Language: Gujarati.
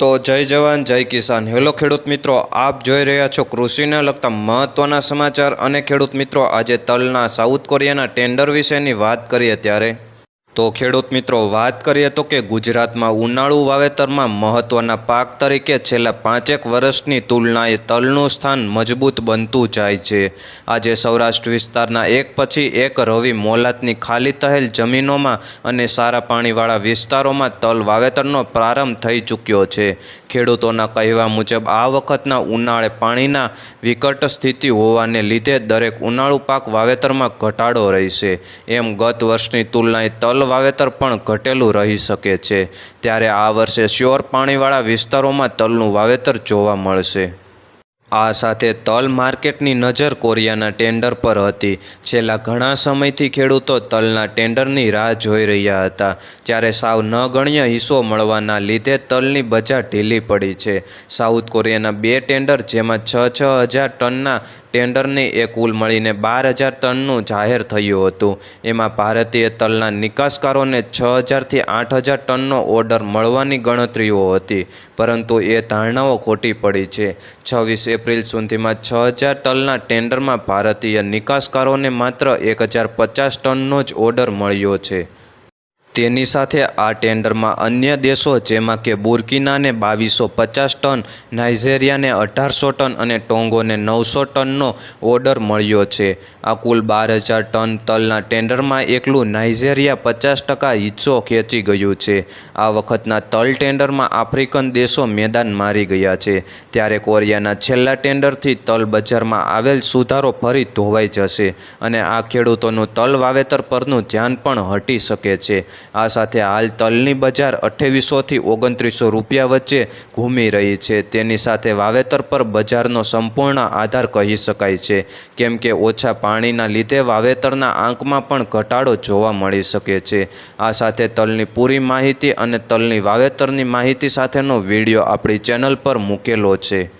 તો જય જવાન, જય કિસાન. હેલો ખેડૂત મિત્રો, આપ જોઈ રહ્યા છો કૃષિને લગતા મહત્ત્વના સમાચાર અને ખેડૂત મિત્રો, આજે તલના સાઉથ કોરિયાના ટેન્ડર વિશેની વાત કરીએ ત્યારે તો ખેડૂત મિત્રો, વાત કરીએ તો કે ગુજરાતમાં ઉનાળુ વાવેતરમાં મહત્ત્વના પાક તરીકે છેલ્લા પાંચેક વર્ષની તુલનાએ તલનું સ્થાન મજબૂત બનતું જાય છે. આજે સૌરાષ્ટ્ર વિસ્તારના એક પછી એક રવિ મોલાતની ખાલી તહેલ જમીનોમાં અને સારા પાણીવાળા વિસ્તારોમાં તલ વાવેતરનો પ્રારંભ થઈ ચૂક્યો છે. ખેડૂતોના કહેવા મુજબ, આ વખતના ઉનાળે પાણીના વિકટ સ્થિતિ હોવાને લીધે દરેક ઉનાળુ પાક વાવેતરમાં ઘટાડો રહેશે. એમ ગત વર્ષની તુલનાએ તલ વાવેતર પણ ઘટેલું રહી શકે છે. ત્યારે આ વર્ષે શ્યોર પાણીવાળા વિસ્તારોમાં તલનું વાવેતર જોવા મળશે. આ સાથે તલ માર્કેટની નજર કોરિયાના ટેન્ડર પર હતી. છેલ્લા ઘણા સમયથી ખેડૂતો તલના ટેન્ડરની રાહ જોઈ રહ્યા હતા. ત્યારે સાવ ન ગણ્ય હિસ્સો મળવાના લીધે તલની બજાર ઢીલી પડી છે. સાઉથ કોરિયાના બે ટેન્ડર, જેમાં છ છ હજાર ટનના ટેન્ડરની એ કુલ મળીને બાર હજાર ટનનું જાહેર થયું હતું. એમાં ભારતીય તલના નિકાસકારોને છ હજારથી આઠ હજાર ટનનો ઓર્ડર મળવાની ગણતરીઓ હતી, પરંતુ એ ધારણાઓ ખોટી પડી છે. છવ્વીસ એપ્રિલ સુધીમાં છ હજાર તલના ટેન્ડરમાં ભારતીય નિકાસકારોને માત્ર એક હજાર પચાસ ટનનો જ ઓર્ડર મળ્યો છે. તેની સાથે આ ટેન્ડરમાં અન્ય દેશો જેમાં કે બુર્કિનાને બાવીસો પચાસ ટન, નાઇજેરિયાને અઢારસો ટન અને ટોંગોને નવસો ટનનો ઓર્ડર મળ્યો છે. આ કુલ બાર હજાર ટન તલના ટેન્ડરમાં એકલું નાઇજેરિયા પચાસ ટકા હિસ્સો ખેંચી ગયું છે. આ વખતના તલ ટેન્ડરમાં આફ્રિકન દેશો મેદાન મારી ગયા છે. ત્યારે કોરિયાના છેલ્લા ટેન્ડરથી તલ બજારમાં આવેલ સુધારો ફરી ધોવાઈ જશે અને આ ખેડૂતોનું તલ વાવેતર પરનું ધ્યાન પણ હટી શકે છે. આ સાથે હાલ તલની બજાર અઠ્ઠાવીસોથી ઓગણત્રીસો રૂપિયા વચ્ચે ઘૂમી રહી છે. તેની સાથે વાવેતર પર બજારનો સંપૂર્ણ આધાર કહી શકાય છે. કેમ કે ઓછા પાણીના લીધે વાવેતરના આંકમાં પણ ઘટાડો જોવા મળી શકે છે. આ સાથે તલની પૂરી માહિતી અને તલની વાવેતરની માહિતી સાથેનો વીડિયો આપણી ચેનલ પર મૂકેલો છે.